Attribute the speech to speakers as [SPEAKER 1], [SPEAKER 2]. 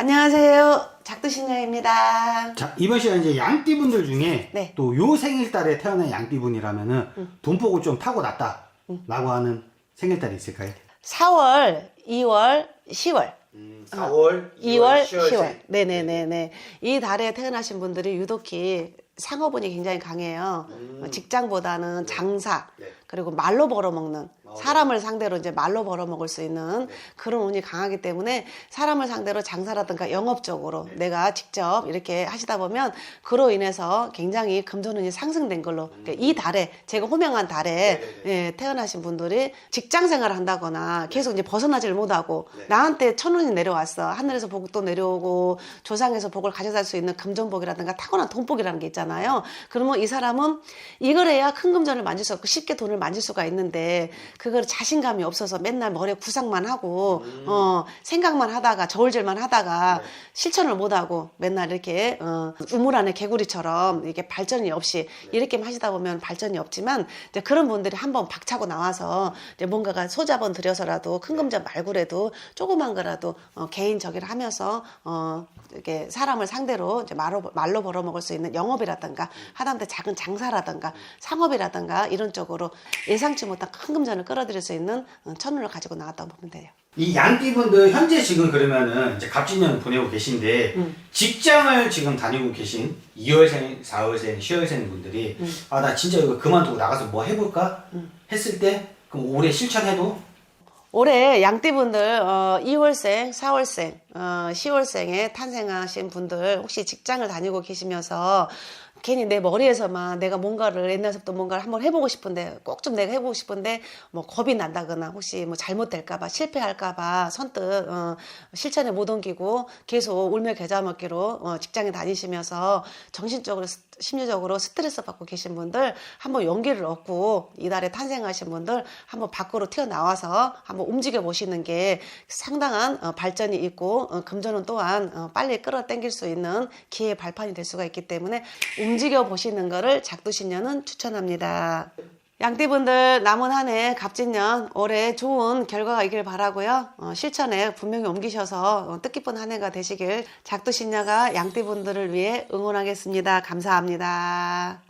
[SPEAKER 1] 안녕하세요. 작두신녀입니다.
[SPEAKER 2] 자 이번 시간 이제 양띠분들 중에
[SPEAKER 1] 네.
[SPEAKER 2] 또 요 생일달에 태어난 양띠분이라면은 돈복을 좀 타고 났다라고 하는 생일달이 있을까요?
[SPEAKER 1] 4월, 2월, 10월.
[SPEAKER 2] 4월,
[SPEAKER 1] 2월, 10월. 네네네네. 이 달에 태어나신 분들이 유독히 상업운이 굉장히 강해요. 어, 직장보다는 장사,
[SPEAKER 2] 네.
[SPEAKER 1] 그리고 말로 벌어먹는,
[SPEAKER 2] 어,
[SPEAKER 1] 사람을 상대로 이제 말로 벌어먹을 수 있는 그런 운이 강하기 때문에 사람을 상대로 장사라든가 영업적으로 내가 직접 이렇게 하시다 보면 그로 인해서 굉장히 금전운이 상승된 걸로. 그러니까 이 달에 제가 호명한 달에 예, 태어나신 분들이 직장 생활을 한다거나 계속 이제 벗어나지를 못하고 나한테 천운이 내려왔어. 하늘에서 복도 내려오고 조상에서 복을 가져다 수 있는 금전복이라든가 타고난 돈복이라는 게 있잖아요. 그러면 이 사람은 이걸 해야 큰 금전을 만질 수 없고 쉽게 돈을 만질 수가 있는데 그걸 자신감이 없어서 맨날 머리에 구상만 하고 어 생각만 하다가 저울질만 하다가 실천을 못 하고 맨날 이렇게 어 우물 안에 개구리처럼 이렇게 발전이 없이 이렇게 하시다 보면 발전이 없지만 이제 그런 분들이 한번 박차고 나와서 이제 뭔가가 소자본 들여서라도 큰 금전 말고라도 조그만 거라도 어 개인 저기를 하면서 어 이렇게 사람을 상대로 이제 말로, 말로 벌어먹을 수 있는 영업이라든가 하다못해 작은 장사라든가 상업이라든가 이런 쪽으로 예상치 못한 큰 금전을 끌어들일 수 있는 어, 천운을 가지고 나왔다고 보면 돼요.
[SPEAKER 2] 이 양띠분들 현재 지금 그러면은 이제 갑진년 보내고 계신데 직장을 지금 다니고 계신 2월생, 4월생, 10월생 분들이 아나 진짜 이거 그만두고 나가서 뭐 해볼까? 했을 때 그럼 올해 실천해도?
[SPEAKER 1] 올해 양띠분들 어, 2월생, 4월생, 어, 10월생에 탄생하신 분들 혹시 직장을 다니고 계시면서 괜히 내 머리에서만 내가 뭔가를 옛날부터 뭔가를 한번 해보고 싶은데 꼭 좀 내가 해보고 싶은데 뭐 겁이 난다거나 혹시 뭐 잘못될까봐 실패할까봐 선뜻 어, 실천에 못 옮기고 계속 울며 겨자 먹기로 어, 직장에 다니시면서 정신적으로 스- 심리적으로 스트레스 받고 계신 분들 한번 용기를 얻고 이달에 탄생하신 분들 한번 밖으로 튀어나와서 한번 움직여 보시는 게 상당한 어, 발전이 있고 어, 금전은 또한 어, 빨리 끌어당길 수 있는 기회의 발판이 될 수가 있기 때문에 움직여 보시는 거를 작두신년은 추천합니다. 양띠분들 남은 한 해 갑진년 올해 좋은 결과가 있길 바라고요. 어, 실천에 분명히 옮기셔서 어, 뜻깊은 한 해가 되시길 작두신녀가 양띠분들을 위해 응원하겠습니다. 감사합니다.